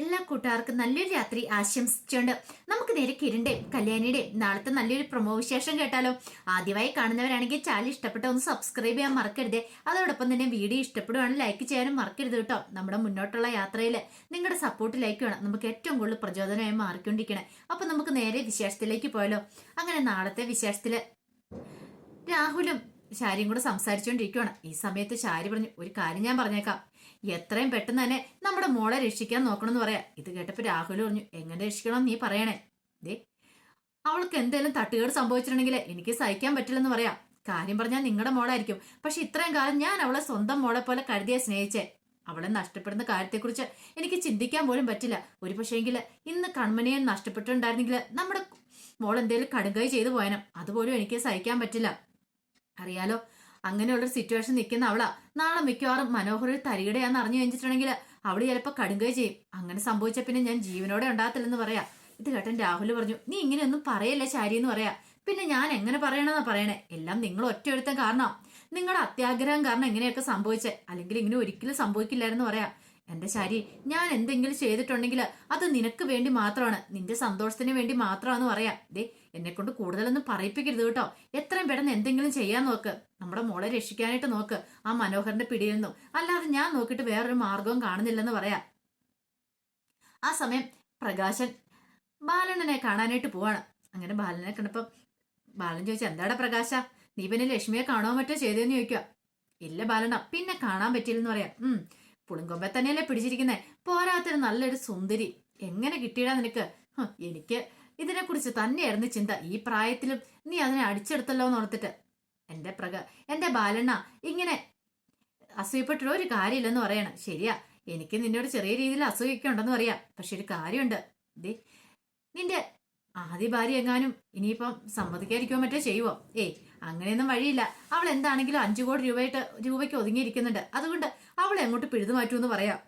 എല്ലാ കൂട്ടുകാർക്കും നല്ലൊരു രാത്രി ആശംസിച്ചുകൊണ്ട് നമുക്ക് നേരെ കിരണിന്റെയും കല്യാണിയുടെയും നാളത്തെ നല്ലൊരു പ്രൊമോ വിശേഷം കേട്ടാലോ. ആദ്യമായി കാണുന്നവരാണെങ്കിൽ ചാനൽ ഇഷ്ടപ്പെട്ട ഒന്ന് സബ്സ്ക്രൈബ് ചെയ്യാൻ മറക്കരുത്. അതോടൊപ്പം തന്നെ വീഡിയോ ഇഷ്ടപ്പെടുവാണെങ്കിൽ ലൈക്ക് ചെയ്യാനും മറക്കരുത് കേട്ടോ. നമ്മുടെ മുന്നോട്ടുള്ള യാത്രയിൽ നിങ്ങളുടെ സപ്പോർട്ട് ലൈക്ക് വേണം. നമുക്ക് ഏറ്റവും കൂടുതൽ പ്രചോദനമായി മാറിക്കൊണ്ടിരിക്കണേ. അപ്പൊ നമുക്ക് നേരെ വിശേഷത്തിലേക്ക് പോയാലോ. അങ്ങനെ നാളത്തെ വിശേഷത്തിൽ രാഹുലും ശാരിയും കൂടെ സംസാരിച്ചുകൊണ്ടിരിക്കുകയാണ് ഈ സമയത്ത് ശാരി പറഞ്ഞു ഒരു കാര്യം ഞാൻ പറഞ്ഞേക്കാം. എത്രയും പെട്ടെന്ന് തന്നെ നമ്മുടെ മോളെ രക്ഷിക്കാൻ നോക്കണം എന്ന് പറയാം. ഇത് കേട്ടപ്പോൾ രാഹുൽ പറഞ്ഞു എങ്ങനെ രക്ഷിക്കണം നീ പറയണേ. ദേ അവൾക്ക് എന്തെങ്കിലും തട്ടുകേട് സംഭവിച്ചിട്ടുണ്ടെങ്കിൽ എനിക്ക് സഹിക്കാൻ പറ്റില്ലെന്ന് പറയാം. കാര്യം പറഞ്ഞാൽ നിങ്ങളുടെ മോളായിരിക്കും. പക്ഷെ ഇത്രയും കാലം ഞാൻ അവളെ സ്വന്തം മോളെ പോലെ കരുതിയെ സ്നേഹിച്ചേ. അവളെ നഷ്ടപ്പെടുന്ന കാര്യത്തെക്കുറിച്ച് എനിക്ക് ചിന്തിക്കാൻ പോലും പറ്റില്ല. ഒരു പക്ഷേങ്കിൽ ഇന്ന് കൺമണിയെ നഷ്ടപ്പെട്ടിട്ടുണ്ടായിരുന്നെങ്കിൽ നമ്മുടെ മോൾ എന്തെങ്കിലും കടുകൈ ചെയ്തു പോയനം. അതുപോലും എനിക്ക് സഹിക്കാൻ പറ്റില്ല. അറിയാലോ അങ്ങനെയുള്ളൊരു സിറ്റുവേഷൻ നിൽക്കുന്ന അവളാ. നാളെ മിക്കവാറും മനോഹർ ഒരു തരികിടയാന്ന് അറിഞ്ഞു കഴിഞ്ഞിട്ടുണ്ടെങ്കിൽ അവൾ ചിലപ്പോൾ കടുകൈ ചെയ്യും. അങ്ങനെ സംഭവിച്ച പിന്നെ ഞാൻ ജീവനോടെ ഉണ്ടാകത്തില്ലെന്ന് പറയാ. ഇത് കേട്ടൻ രാഹുൽ പറഞ്ഞു നീ ഇങ്ങനെയൊന്നും പറയല്ലേ ശാരി എന്ന് പറയാ. പിന്നെ ഞാൻ എങ്ങനെ പറയണമെന്നാ പറയണേ? എല്ലാം നിങ്ങൾ ഒറ്റ ഒരുത്തൻ കാരണം. നിങ്ങളുടെ അത്യാഗ്രഹം കാരണം എങ്ങനെയൊക്കെ സംഭവിച്ചേ? അല്ലെങ്കിൽ ഇങ്ങനെ ഒരിക്കലും സംഭവിക്കില്ലായിരുന്നു പറയാ. എന്റെ ശാരി ഞാൻ എന്തെങ്കിലും ചെയ്തിട്ടുണ്ടെങ്കിൽ അത് നിനക്ക് വേണ്ടി മാത്രമാണ്. നിന്റെ സന്തോഷത്തിന് വേണ്ടി മാത്രമാണെന്ന് പറയാം. ദേ എന്നെ കൊണ്ട് കൂടുതലൊന്നും പറയിപ്പിക്കരുത് കേട്ടോ. എത്രയും പെട്ടെന്ന് എന്തെങ്കിലും ചെയ്യാൻ നോക്ക്. നമ്മുടെ മോളെ രക്ഷിക്കാനായിട്ട് നോക്ക്. ആ മനോഹരന്റെ പിടിയിൽ നിന്നും അല്ലാതെ ഞാൻ നോക്കിയിട്ട് വേറൊരു മാർഗവും കാണുന്നില്ലെന്ന് പറയാം. ആ സമയം പ്രകാശൻ ബാലണ്ണനെ കാണാനായിട്ട് പോവാണ്. അങ്ങനെ ബാലനെ കണ്ടപ്പം ബാലൻ ചോദിച്ചു എന്താടാ പ്രകാശ? നീ പിന്നെ ലക്ഷ്മിയെ കാണുവാൻ മറ്റോ ചെയ്തതെന്ന് ചോദിക്കുക ഇല്ല ബാലണ്ണ പിന്നെ കാണാൻ പറ്റിയില്ലെന്ന് പറയാം. ഉം പുളിങ്കൊമ്പെ തന്നെയല്ലേ പിടിച്ചിരിക്കുന്നേ. പോരാത്തൊരു നല്ലൊരു സുന്ദരി. എങ്ങനെ കിട്ടിയടാ നിനക്ക്? എനിക്ക് ഇതിനെക്കുറിച്ച് തന്നെയായിരുന്നു ചിന്ത. ഈ പ്രായത്തിലും നീ അതിനെ അടിച്ചെടുത്തല്ലോ എന്ന് ഓർത്തിട്ട്. എന്റെ പ്രക എന്റെ ബാലണ്ണ ഇങ്ങനെ അസൂയപ്പെട്ടിട്ട് ഒരു കാര്യമില്ലെന്ന് പറയണം. ശരിയാ എനിക്ക് നിന്നോട് ചെറിയ രീതിയിൽ അസൂയൊക്കെ ഉണ്ടെന്ന് പറയാം. പക്ഷെ ഒരു കാര്യമുണ്ട്. ദേ നിന്റെ ആദ്യ ഭാര്യ എങ്ങാനും ഇനിയിപ്പം സമ്മതിക്കാതിരിക്കുമോ മറ്റോ ചെയ്യുവോ? ഏയ് അങ്ങനെയൊന്നും വഴിയില്ല. അവൾ എന്താണെങ്കിലും അഞ്ചു കോടി രൂപയായിട്ട് രൂപയ്ക്ക് ഒതുങ്ങിയിരിക്കുന്നുണ്ട്. അതുകൊണ്ട് അവളെ അങ്ങോട്ട് പിഴുതു മാറ്റുമെന്ന് പറയാം.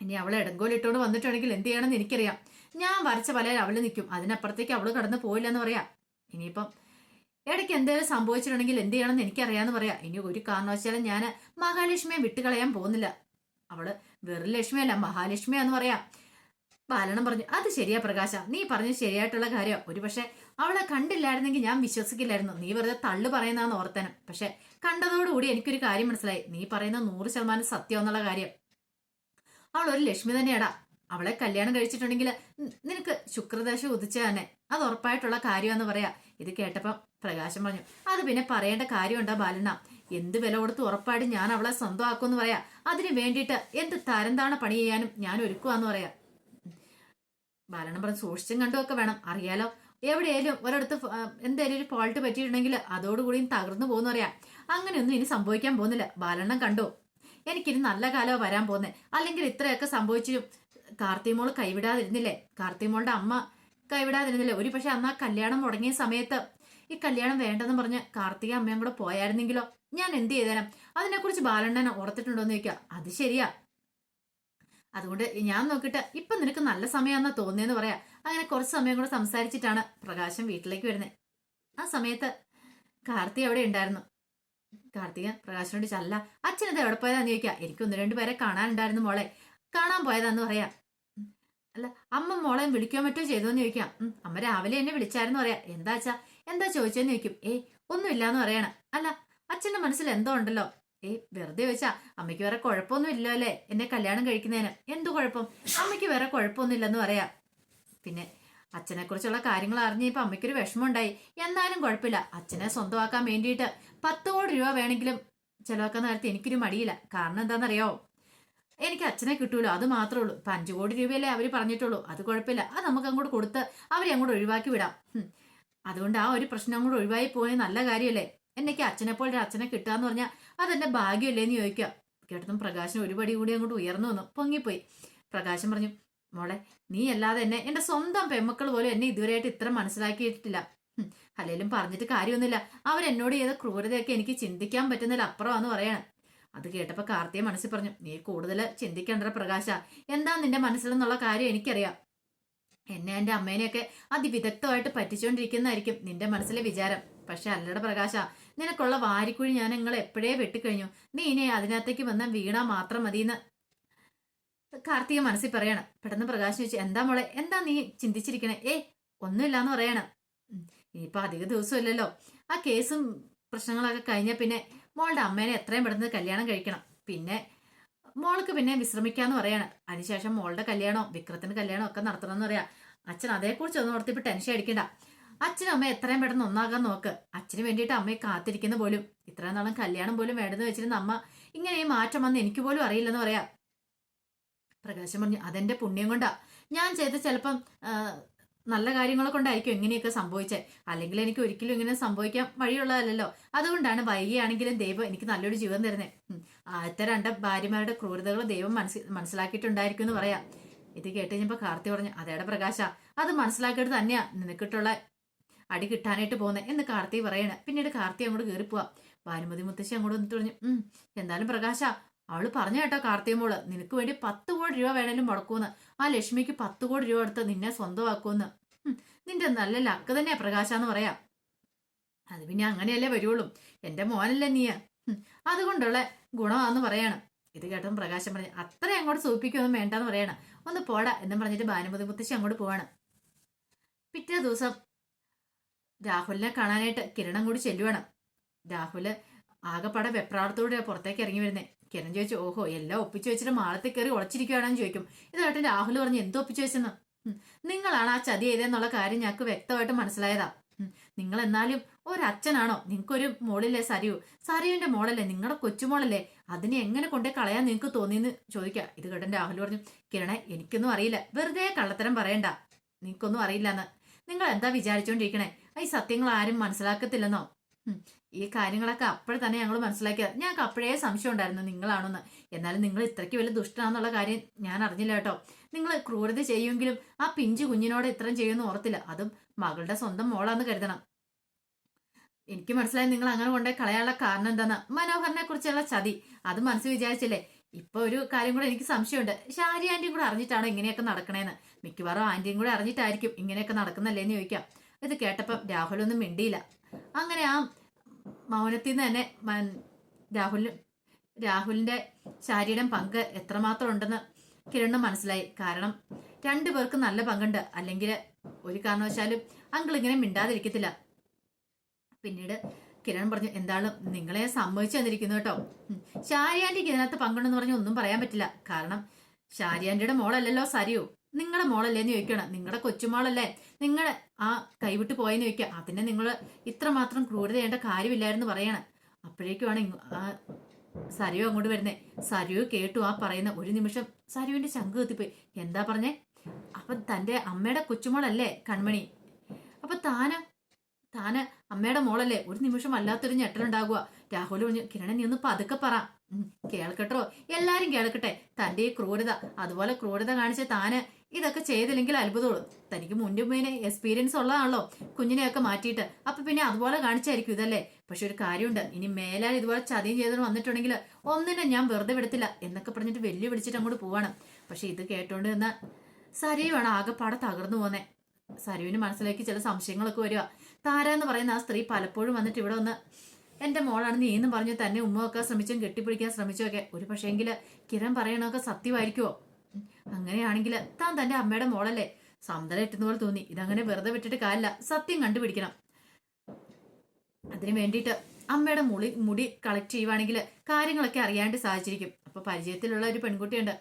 ഇനി അവളെ ഇടങ്കോലിട്ടോണ്ട് വന്നിട്ടുണ്ടെങ്കിൽ എന്ത് ചെയ്യണമെന്ന് എനിക്കറിയാം. ഞാൻ വരച്ച പല അവൾ നിൽക്കും. അതിനപ്പുറത്തേക്ക് അവൾ കടന്നു പോയില്ല എന്ന് പറയാം. ഇനിയിപ്പം ഇടയ്ക്ക് എന്തെങ്കിലും സംഭവിച്ചിട്ടുണ്ടെങ്കിൽ എന്ത് ചെയ്യണമെന്ന് എനിക്കറിയാന്ന് പറയാം. ഇനി ഒരു കാരണവശാലും ഞാൻ മഹാലക്ഷ്മിയെ വിട്ടുകളയാൻ പോകുന്നില്ല. അവൾ വെറും ലക്ഷ്മിയല്ല മഹാലക്ഷ്മിയാന്ന് പറയാം. ബാലണം പറഞ്ഞു അത് ശരിയാ പ്രകാശ. നീ പറഞ്ഞ ശരിയായിട്ടുള്ള കാര്യം. ഒരു ഒരുപക്ഷെ അവളെ കണ്ടില്ലായിരുന്നെങ്കിൽ ഞാൻ വിശ്വസിക്കില്ലായിരുന്നു. നീ വെറുതെ തള്ളു പറയുന്നതെന്ന് ഓർത്തനം. പക്ഷെ കണ്ടതോടുകൂടി എനിക്കൊരു കാര്യം മനസ്സിലായി. നീ പറയുന്ന നൂറ് ശതമാനം സത്യം എന്നുള്ള കാര്യം. അവൾ ഒരു ലക്ഷ്മി തന്നെയാടാ. അവളെ കല്യാണം കഴിച്ചിട്ടുണ്ടെങ്കിൽ നിനക്ക് ശുക്രദശ ഉദിച്ച തന്നെ. അത് ഉറപ്പായിട്ടുള്ള കാര്യമെന്ന് പറയാ. ഇത് കേട്ടപ്പം പ്രകാശം പറഞ്ഞു അത് പിന്നെ പറയേണ്ട കാര്യമുണ്ടോ ബാലണ്ണ? എന്ത് വില കൊടുത്ത് ഉറപ്പായിട്ട് ഞാൻ അവളെ സ്വന്തമാക്കുമെന്ന് പറയാ. അതിന് വേണ്ടിയിട്ട് എന്ത് തരംതാണ പണി ചെയ്യാനും ഞാൻ ഒരുക്കുവാന്ന് പറയാ. ബാലണ്ണ പറഞ്ഞു സൂക്ഷിച്ചും കണ്ടുമൊക്കെ വേണം. അറിയാലോ? എവിടെയായാലും ഒരിടത്ത് എന്തേലും ഒരു ഫോൾട്ട് പറ്റിയിട്ടുണ്ടെങ്കിൽ അതോടുകൂടിയും തകർന്നു പോകുന്ന പറയാം. അങ്ങനെയൊന്നും ഇനി സംഭവിക്കാൻ പോകുന്നില്ല. ബാലണ്ണം കണ്ടു എനിക്കിനി നല്ല കാലമാണ് വരാൻ പോകുന്നത് അല്ലെങ്കിൽ ഇത്രയൊക്കെ സംഭവിച്ചിട്ടും കാർത്തിമോൾ കൈവിടാതിരുന്നില്ലേ? കാർത്തിമോളുടെ അമ്മ കൈവിടാതിരുന്നില്ലേ? ഒരു പക്ഷെ അന്ന് ആ കല്യാണം മുടങ്ങിയ സമയത്ത് ഈ കല്യാണം വേണ്ടെന്ന് പറഞ്ഞ് കാർത്തിക അമ്മയും കൂടെ പോയായിരുന്നെങ്കിലോ? ഞാൻ എന്ത് ചെയ്തേനെ? അതിനെക്കുറിച്ച് ബാലണ്ണനെ ഓർത്തിട്ടുണ്ടോ എന്ന് ചോദിക്കുക. അത് ശരിയാ. അതുകൊണ്ട് ഞാൻ നോക്കിയിട്ട് ഇപ്പൊ നിനക്ക് നല്ല സമയമാണെന്നാ തോന്നിയെന്ന് പറയാ. അങ്ങനെ കുറച്ച് സമയം കൂടെ സംസാരിച്ചിട്ടാണ് പ്രകാശം വീട്ടിലേക്ക് വരുന്നത് ആ സമയത്ത് കാർത്തി അവിടെ ഉണ്ടായിരുന്നു. കാർത്തിക പ്രകാശനോട് ചല്ല അച്ഛനത് എവിടെ പോയതാന്ന് ചോദിക്കുക? എനിക്ക് ഒന്ന് രണ്ട് പേരെ കാണാനുണ്ടായിരുന്നു മോളെ. കാണാൻ പോയതാന്ന് പറയാം. അല്ല അമ്മ മോളെ വിളിക്കാൻ പറ്റുമോ ചെയ്തോന്ന് ചോദിക്കാം. അമ്മ രാവിലെ എന്നെ വിളിച്ചായിരുന്നു പറയാം. എന്താ അച്ഛാ? എന്താ ചോദിച്ചെന്ന് ചോദിക്കും. ഏയ് ഒന്നുമില്ലാന്ന് പറയണം. അല്ല അച്ഛന്റെ മനസ്സിൽ എന്തോ ഉണ്ടല്ലോ. ഏയ് വെറുതെ ചോദിച്ചാ അമ്മയ്ക്ക് വേറെ കുഴപ്പമൊന്നും ഇല്ലോ അല്ലേ? എന്നെ കല്യാണം കഴിക്കുന്നതിന്. എന്തു കുഴപ്പം? അമ്മയ്ക്ക് വേറെ കുഴപ്പമൊന്നും ഇല്ലെന്ന് പറയാം. പിന്നെ അച്ഛനെ കുറിച്ചുള്ള കാര്യങ്ങൾ അറിഞ്ഞപ്പോ അമ്മയ്ക്കൊരു വിഷമമുണ്ടായി. എന്നാലും കുഴപ്പമില്ല. അച്ഛനെ സ്വന്തമാക്കാൻ വേണ്ടിയിട്ട് പത്ത് കോടി രൂപ വേണമെങ്കിലും ചിലവാക്കാൻ നേരത്തെ എനിക്കൊരു മടിയില്ല. കാരണം എന്താണെന്നറിയോ എനിക്ക് അച്ഛനെ കിട്ടൂലോ അത് മാത്രമേ ഉള്ളൂ. ഇപ്പൊ അഞ്ചു കോടി രൂപയല്ലേ അവർ പറഞ്ഞിട്ടുള്ളൂ. അത് കുഴപ്പമില്ല. അത് നമുക്ക് അങ്ങോട്ട് കൊടുത്ത് അവരെ അങ്ങോട്ട് ഒഴിവാക്കി വിടാം. അതുകൊണ്ട് ആ ഒരു പ്രശ്നം അങ്ങോട്ട് ഒഴിവായി പോയത് നല്ല കാര്യമല്ലേ? എന്നൊക്കെ അച്ഛനെ പോലെ ഒരു അച്ഛനെ കിട്ടാന്ന് പറഞ്ഞാൽ അതെന്റെ ഭാഗ്യമല്ലേ എന്ന് ചോദിക്കാം. കേട്ടതും പ്രകാശം ഒരുപടി കൂടി അങ്ങോട്ട് ഉയർന്നു വന്നു. പൊങ്ങിപ്പോയി. പ്രകാശം പറഞ്ഞു മോളെ നീ അല്ലാതെ എന്നെ എന്റെ സ്വന്തം പെമ്മക്കൾ പോലും എന്നെ ഇതുവരെയായിട്ട് ഇത്ര മനസ്സിലാക്കിയിട്ടില്ല. അല്ലെങ്കിലും പറഞ്ഞിട്ട് കാര്യമൊന്നുമില്ല. അവരെന്നോട് ചെയ്ത ക്രൂരതയൊക്കെ എനിക്ക് ചിന്തിക്കാൻ പറ്റുന്നില്ല അപ്പുറമാന്ന് പറയാണ്. അത് കേട്ടപ്പോൾ കാർത്തിയെ മനസ്സിൽ പറഞ്ഞു നീ കൂടുതൽ ചിന്തിക്കേണ്ട പ്രകാശ. എന്താ നിന്റെ മനസ്സിലെന്നുള്ള കാര്യം എനിക്കറിയാം. എന്നെ എന്റെ അമ്മേനെയൊക്കെ അതിവിദഗ്ധമായിട്ട് പറ്റിച്ചുകൊണ്ടിരിക്കുന്നതായിരിക്കും നിന്റെ മനസ്സിലെ വിചാരം. പക്ഷെ അല്ലട പ്രകാശ നിനക്കുള്ള വാരിക്കുഴി ഞാൻ നിങ്ങൾ എപ്പോഴേ വെട്ടിക്കഴിഞ്ഞു? നീ ഇനി അതിനകത്തേക്ക് വന്ന വീണാ മാത്രം മതിയെന്ന് കാർത്തിക മനസ്സിൽ പറയണം. പെട്ടെന്ന് പ്രകാശ് ചോദിച്ചു എന്താ മോളെ എന്താ നീ ചിന്തിച്ചിരിക്കണേ? ഏ ഒന്നുമില്ലാന്ന് പറയണം. ഉം, ഇനിയിപ്പോ അധിക ദിവസമില്ലല്ലോ. ആ കേസും പ്രശ്നങ്ങളൊക്കെ കഴിഞ്ഞാൽ പിന്നെ മോളുടെ അമ്മേനെ എത്രയും പെട്ടെന്ന് കല്യാണം കഴിക്കണം. പിന്നെ മോൾക്ക് പിന്നെ വിശ്രമിക്കാന്ന് പറയാണ്. അതിനുശേഷം മോളുടെ കല്യാണോ വിക്രത്തിന്റെ കല്യാണോ ഒക്കെ നടത്തണമെന്ന് പറയാം. അച്ഛൻ അതേക്കുറിച്ച് ഒന്നും ഓർത്തിപ്പോ ടെൻഷൻ അടിക്കണ്ട. അച്ഛനും അമ്മ എത്രയും പെട്ടെന്ന് ഒന്നാകാൻ നോക്ക്. അച്ഛന് വേണ്ടിയിട്ട് അമ്മയെ കാത്തിരിക്കുന്ന പോലും. ഇത്രയും നാളും കല്യാണം പോലും വേണ്ടെന്ന് വെച്ചിരുന്ന അമ്മ ഇങ്ങനെ മാറ്റം വന്ന് എനിക്ക് പോലും അറിയില്ലെന്ന് പറയാം. പ്രകാശം പറഞ്ഞു അതെന്റെ പുണ്യം കൊണ്ടാ. ഞാൻ ചെയ്ത ചിലപ്പം നല്ല കാര്യങ്ങളെ കൊണ്ടായിരിക്കും ഇങ്ങനെയൊക്കെ സംഭവിച്ചത് അല്ലെങ്കിൽ എനിക്ക് ഒരിക്കലും ഇങ്ങനെ സംഭവിക്കാൻ വഴിയുള്ളതല്ലോ അതുകൊണ്ടാണ് വൈകിയാണെങ്കിലും ദൈവം എനിക്ക് നല്ലൊരു ജീവൻ തരുന്നത് ആദ്യത്തെ രണ്ട് ഭാര്യമാരുടെ ക്രൂരതകൾ ദൈവം മനസ്സി മനസ്സിലാക്കിയിട്ടുണ്ടായിരിക്കും എന്ന് പറയാം. ഇത് കേട്ട് കഴിഞ്ഞപ്പോൾ കാർത്തി പറഞ്ഞു അതേടെ പ്രകാശ അത് മനസ്സിലാക്കിയിട്ട് തന്നെയാ. നിനക്കിട്ടുള്ള അടി കിട്ടാനായിട്ട് പോകുന്നത് എന്ന് കാർത്തി പറയണ. പിന്നീട് കാർത്തി അങ്ങോട്ട് കയറിപ്പോവാ ഭാനുമതി മുത്തശ്ശി അങ്ങോട്ട് വന്നിട്ട് പറഞ്ഞു എന്തായാലും പ്രകാശ അവൾ പറഞ്ഞു കേട്ടോ കാർത്തിയമ്മോൾ നിനക്ക് വേണ്ടി പത്ത് കോടി രൂപ വേണേലും മുടക്കൂന്ന് ആ ലക്ഷ്മിക്ക് പത്ത് കോടി രൂപ എടുത്ത് നിന്നെ സ്വന്തമാക്കൂന്ന് നിന്റെ നല്ല ലക്ക് തന്നെയാ പ്രകാശാന്ന് പറയാം. അത് പിന്നെ അങ്ങനെയല്ലേ വരുള്ളൂ എന്റെ മോനല്ലേ നീയ. അതുകൊണ്ടുള്ള ഗുണമാന്ന് പറയണം. ഇത് കേട്ടതും പ്രകാശം പറഞ്ഞു അത്ര അങ്ങോട്ട് സൂപ്പിക്കൊന്നും വേണ്ടെന്ന് പറയണം. ഒന്ന് പോടാ എന്നും പറഞ്ഞിട്ട് ഭാനുമതി മുത്തശ്ശി അങ്ങോട്ട് പോവാണ്. പിറ്റേ ദിവസം രാഹുലിനെ കാണാനായിട്ട് കിരണം കൂടി ചെല്ലുവാണ്. രാഹുൽ ആകെപ്പാടെ വെപ്രാളത്തോടെ പുറത്തേക്ക് ഇറങ്ങി വരുന്നേ. കിരൺ ചോദിച്ചു ഓഹോ എല്ലാം ഒപ്പിച്ചു വെച്ചിട്ട് മാളത്തിൽ കയറി ഉളച്ചിരിക്കുകയാണെന്ന് ചോദിക്കും. ഇതായിട്ട് രാഹുൽ പറഞ്ഞു എന്തോ ഒപ്പിച്ചു വെച്ചെന്ന്? നിങ്ങളാണ് ആ ചതി ചെയ്തതെന്നുള്ള കാര്യം ഞങ്ങൾക്ക് വ്യക്തമായിട്ട് മനസ്സിലായതാ. നിങ്ങൾ എന്നാലും ഒരച്ഛനാണോ? നിങ്ങൾക്കൊരു മോളില്ലേ സരിയു? സരിയുവിന്റെ മോളല്ലേ നിങ്ങളുടെ കൊച്ചുമോളല്ലേ. അതിനെ എങ്ങനെ കൊണ്ടേ കളയാൻ നിങ്ങൾക്ക് തോന്നിയെന്ന് ചോദിക്കാം. ഇത് കേട്ടൻ രാഹുൽ പറഞ്ഞു കിരണേ എനിക്കൊന്നും അറിയില്ല. വെറുതെ കള്ളത്തരം പറയണ്ട. നിങ്ങൾക്കൊന്നും അറിയില്ലെന്ന്. നിങ്ങൾ എന്താ വിചാരിച്ചോണ്ടിരിക്കണേ? ഈ സത്യങ്ങൾ ആരും മനസ്സിലാക്കത്തില്ലെന്നോ? ഈ കാര്യങ്ങളൊക്കെ അപ്പോഴെ തന്നെ ഞങ്ങൾ മനസ്സിലാക്കിയത്. ഞങ്ങൾക്ക് അപ്പോഴേ സംശയം ഉണ്ടായിരുന്നു നിങ്ങളാണെന്ന്. എന്നാലും നിങ്ങൾ ഇത്രയ്ക്ക് വലിയ ദുഷ്ടനാന്നുള്ള കാര്യം ഞാൻ അറിഞ്ഞില്ല കേട്ടോ. നിങ്ങൾ ക്രൂരത ചെയ്യുമെങ്കിലും ആ പിഞ്ചു കുഞ്ഞിനോട് ഇത്രയും ചെയ്യുമെന്ന് ഓർത്തില്ല. അതും മകളുടെ സ്വന്തം മോളാന്ന് കരുതണം. എനിക്ക് മനസ്സിലായി നിങ്ങൾ അങ്ങനെ കൊണ്ടേ കളയാനുള്ള കാരണം എന്താന്ന്. മനോഹരനെ കുറിച്ചുള്ള ചതി. അത് മനസ്സിൽ വിചാരിച്ചില്ലേ? ഇപ്പൊ ഒരു കാര്യം കൂടെ എനിക്ക് സംശയമുണ്ട്. ഷാരി ആന്റിയും കൂടെ അറിഞ്ഞിട്ടാണ് ഇങ്ങനെയൊക്കെ നടക്കണേന്ന്? മിക്കവാറും ആന്റിയും കൂടെ അറിഞ്ഞിട്ടായിരിക്കും ഇങ്ങനെയൊക്കെ നടക്കുന്നല്ലേന്ന് ചോദിക്കാം. ഇത് കേട്ടപ്പം രാഹുലൊന്നും മിണ്ടിയില്ല. അങ്ങനെ ആ മൗനത്തിൽ നിന്ന് തന്നെ രാഹുലിന് രാഹുലിന്റെ ശാരിയുടെ പങ്ക് എത്രമാത്രം ഉണ്ടെന്ന് കിരണ് മനസ്സിലായി. കാരണം രണ്ടു പേർക്ക് നല്ല പങ്കുണ്ട്. അല്ലെങ്കിൽ ഒരു കാരണവശാലും അങ്കിൾ ഇങ്ങനെ മിണ്ടാതിരിക്കത്തില്ല. പിന്നീട് കിരൺ പറഞ്ഞു എന്താണ് നിങ്ങളെ സമ്മതിച്ചു തന്നിരിക്കുന്നു കേട്ടോ. ഉം. ഷാരിയാന്റിക്ക് ഇതിനകത്ത് പങ്കുണ്ടെന്ന് പറഞ്ഞ് ഒന്നും പറയാൻ പറ്റില്ല. കാരണം ഷാരിയാന്റിയുടെ മോളല്ലല്ലോ സരിയു. നിങ്ങളുടെ മോളല്ലേന്ന് ചോദിക്കണം. നിങ്ങളുടെ കൊച്ചുമോളല്ലേ? നിങ്ങൾ ആ കൈവിട്ട് പോയെന്ന് ചോദിക്കുക അതിനെ നിങ്ങൾ ഇത്രമാത്രം ക്രൂരത ചെയ്യേണ്ട കാര്യമില്ലായിരുന്നു പറയണം. അപ്പോഴേക്കുമാണ് ആ സരു അങ്ങോട്ട് വരുന്നേ. സരു കേട്ടു ആ പറയുന്ന ഒരു നിമിഷം സരുവിന്റെ ശംഖ് കത്തിപ്പോയി. എന്താ പറഞ്ഞേ? അപ്പൊ തന്റെ അമ്മയുടെ കൊച്ചുമോളല്ലേ കൺമണി? അപ്പൊ താന് താന് അമ്മയുടെ മോളല്ലേ? ഒരു നിമിഷം അല്ലാത്തൊരു ഞെട്ടലുണ്ടാകുക രാഹുൽ പറഞ്ഞു കിരണ നീ ഒന്ന് പതുക്കെ പറ. കേൾക്കട്ടോ? എല്ലാരും കേൾക്കട്ടെ? തന്റെ ഈ ക്രൂരത അതുപോലെ ക്രൂരത കാണിച്ച താന് ഇതൊക്കെ ചെയ്തില്ലെങ്കിൽ അത്ഭുതമുള്ളൂ. തനിക്ക് മുന്നേ മുന്നേ എക്സ്പീരിയൻസ് ഉള്ളതാണല്ലോ. കുഞ്ഞിനെയൊക്കെ മാറ്റിയിട്ട്. അപ്പൊ പിന്നെ അതുപോലെ കാണിച്ചായിരിക്കും ഇതല്ലേ? പക്ഷെ ഒരു കാര്യമുണ്ട്. ഇനി മേലാൽ ഇതുപോലെ ചതിയും ചെയ്തു വന്നിട്ടുണ്ടെങ്കിൽ ഒന്നിനെ ഞാൻ വെറുതെ വിടത്തില്ല എന്നൊക്കെ പറഞ്ഞിട്ട് വെല്ലു വിളിച്ചിട്ട് അങ്ങോട്ട് പോവാണ്. പക്ഷെ ഇത് കേട്ടോണ്ട് നിന്ന സരയുവാണ് ആകെപ്പാടെ തകർന്നു പോന്നെ. സരുവിന് മനസ്സിലേക്ക് ചില സംശയങ്ങളൊക്കെ വരിക താര എന്ന് പറയുന്ന ആ സ്ത്രീ പലപ്പോഴും വന്നിട്ട് ഇവിടെ ഒന്ന് എന്റെ മോളാണ് നീ എന്നും പറഞ്ഞു തന്നെ ഉമ്മ വെക്കാൻ ശ്രമിച്ചും കെട്ടിപ്പിടിക്കാൻ ശ്രമിച്ചൊക്കെ ഒരു പക്ഷേങ്കിൽ കിരൺ പറയണൊക്കെ സത്യമായിരിക്കുമോ. അങ്ങനെയാണെങ്കിൽ താൻ തന്റെ അമ്മയുടെ മോളല്ലേ? സമതല ഇട്ടുന്ന പോലെ തോന്നി. ഇതങ്ങനെ വെറുതെ വിട്ടിട്ട് കാര്യമില്ല. സത്യം കണ്ടുപിടിക്കണം. അതിനു വേണ്ടിയിട്ട് അമ്മയുടെ മുളി മുടി കളക്ട് ചെയ്യുവാണെങ്കിൽ കാര്യങ്ങളൊക്കെ അറിയാണ്ട് സാധിച്ചിരിക്കും. അപ്പൊ പരിചയത്തിലുള്ള ഒരു പെൺകുട്ടിയുണ്ട്.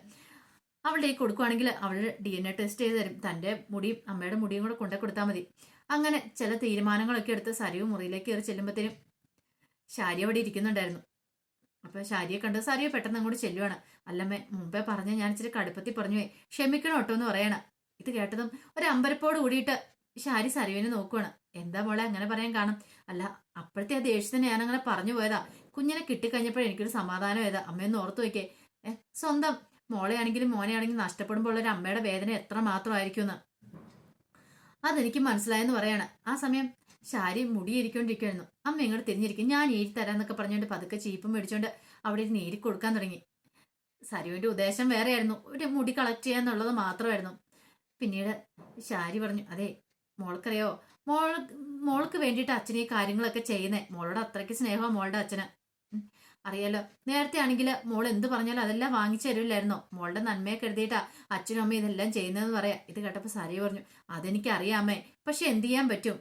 അവളുടെ കൊടുക്കുവാണെങ്കിൽ അവൾ ഡി എൻ എ ടെസ്റ്റ് ചെയ്ത് തരും. തന്റെ മുടിയും അമ്മയുടെ മുടിയും കൂടെ കൊണ്ടു കൊടുത്താൽ മതി. അങ്ങനെ ചില തീരുമാനങ്ങളൊക്കെ എടുത്ത് സരിവ് മുറിയിലേക്ക് കയറി ചെല്ലുമ്പോഴത്തേനും ശാരി അവിടെ ഇരിക്കുന്നുണ്ടായിരുന്നു. അപ്പൊ ശാരിയെ കണ്ട്. സാരിയെ പെട്ടെന്ന് അങ്ങോട്ട് ചെല്ലുവാണ്. അല്ലമ്മേ മുമ്പേ പറഞ്ഞ ഞാൻ ഇച്ചിരി കടുപ്പത്തി പറഞ്ഞു പോയി ക്ഷമിക്കണം കേട്ടോ എന്ന് പറയണം. ഇത് കേട്ടതും ഒരു അമ്പരപ്പോട് കൂടിയിട്ട് ശാരി സരുവിനെ നോക്കുവാണ്. എന്താ മോളെ അങ്ങനെ പറയാൻ കാണും അല്ല അപ്പോഴത്തെ ആ ദേഷ്യത്തിന് ഞാൻ അങ്ങനെ പറഞ്ഞു പോയതാ. കുഞ്ഞിനെ കിട്ടിക്കഴിഞ്ഞപ്പോഴേ എനിക്കൊരു സമാധാനം ഏതാ? അമ്മയൊന്ന് ഓർത്തു നോക്കിയേ. ഏഹ് സ്വന്തം മോളെയാണെങ്കിലും മോനെയാണെങ്കിലും നഷ്ടപ്പെടുമ്പോൾ ഒരു അമ്മയുടെ വേദന എത്ര മാത്രമായിരിക്കും എന്ന് അതെനിക്ക് മനസ്സിലായെന്ന് പറയാണ്. ആ സമയം ശാരി മുടിയിരിക്കൊണ്ടിരിക്കുമായിരുന്നു അമ്മ ഇങ്ങോട്ട് തിരിഞ്ഞിരിക്കും. ഞാൻ ഏരി തരാന്നൊക്കെ പറഞ്ഞുകൊണ്ട് പതുക്കെ ചീപ്പും മേടിച്ചോണ്ട് അവിടെ ഇരുന്ന് ഏരി കൊടുക്കാൻ തുടങ്ങി. സരുവിന്റെ ഉദ്ദേശം വേറെയായിരുന്നു. ഒരു മുടി കളക്ട് ചെയ്യാന്നുള്ളത് മാത്രമായിരുന്നു. പിന്നീട് ശാരി പറഞ്ഞു അതെ മോൾക്കറിയോ? മോൾ മോൾക്ക് വേണ്ടിയിട്ട് അച്ഛനെ ഈ കാര്യങ്ങളൊക്കെ ചെയ്യുന്നേ. മോളോട് അത്രയ്ക്ക് സ്നേഹമാണ് മോളുടെ അച്ഛന്. അറിയാലോ. നേരത്തെ ആണെങ്കിൽ മോൾ എന്ത് പറഞ്ഞാലും അതെല്ലാം വാങ്ങിച്ചു തരില്ലായിരുന്നോ മോളുടെ നന്മയെ കരുതിയിട്ടാ അച്ഛനും അമ്മയും ഇതെല്ലാം ചെയ്യുന്നതെന്ന് പറയാം. ഇത് കേട്ടപ്പോൾ സാരി പറഞ്ഞു അതെനിക്ക് അറിയാമേ പക്ഷെ എന്ത് ചെയ്യാൻ പറ്റും?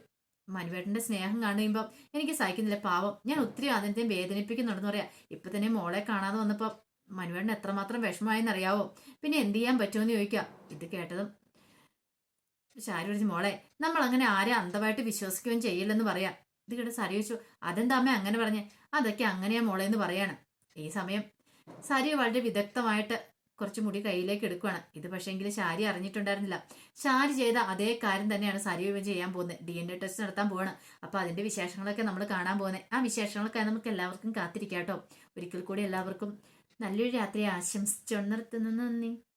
മനുവേട്ടന്റെ സ്നേഹം കാണുമ്പോൾ എനിക്ക് സഹിക്കുന്നില്ല. പാവം. ഞാൻ ഒത്തിരി അതിനെ വേദനിപ്പിക്കുന്നുണ്ടെന്ന് പറയാം. ഇപ്പൊ തന്നെ മോളെ കാണാതെ വന്നപ്പോൾ മനുവേട്ടൻ എത്രമാത്രം വിഷമമായെന്ന് അറിയാവോ പിന്നെ എന്ത് ചെയ്യാൻ പറ്റുമെന്ന് ചോദിക്കാം ഇത് കേട്ടതും ശാരി വിളിച്ച് മോളെ നമ്മൾ അങ്ങനെ ആരെ അന്ധമായിട്ട് വിശ്വസിക്കുകയും ചെയ്യില്ലെന്ന് പറയാം. ഇത് കേട്ട് സരി ചോദിച്ചു അതെന്താ അമ്മ അങ്ങനെ പറഞ്ഞേ? അതൊക്കെ അങ്ങനെയാ മോളെ എന്ന് പറയാണ്. ഈ സമയം സരി വളരെ വിദഗ്ധമായിട്ട് കുറച്ച് മുടി കയ്യിലേക്ക് എടുക്കുകയാണ് ഇത് പക്ഷേ പക്ഷേങ്കിൽ ശാരി അറിഞ്ഞിട്ടുണ്ടായിരുന്നില്ല. ശാരി ചെയ്ത അതേ കാര്യം തന്നെയാണ് സാരി ചെയ്യാൻ പോകുന്നത്. ഡി എൻ എ ടെസ്റ്റ് നടത്താൻ പോവാണ്. അപ്പൊ അതിന്റെ വിശേഷങ്ങളൊക്കെ നമ്മൾ കാണാൻ പോകുന്നത്. ആ വിശേഷങ്ങളൊക്കെ നമുക്ക് എല്ലാവർക്കും കാത്തിരിക്കാം കേട്ടോ ഒരിക്കൽ കൂടി എല്ലാവർക്കും നല്ലൊരു രാത്രി ആശംസിച്ചു നിർത്തുന്നു നന്ദി.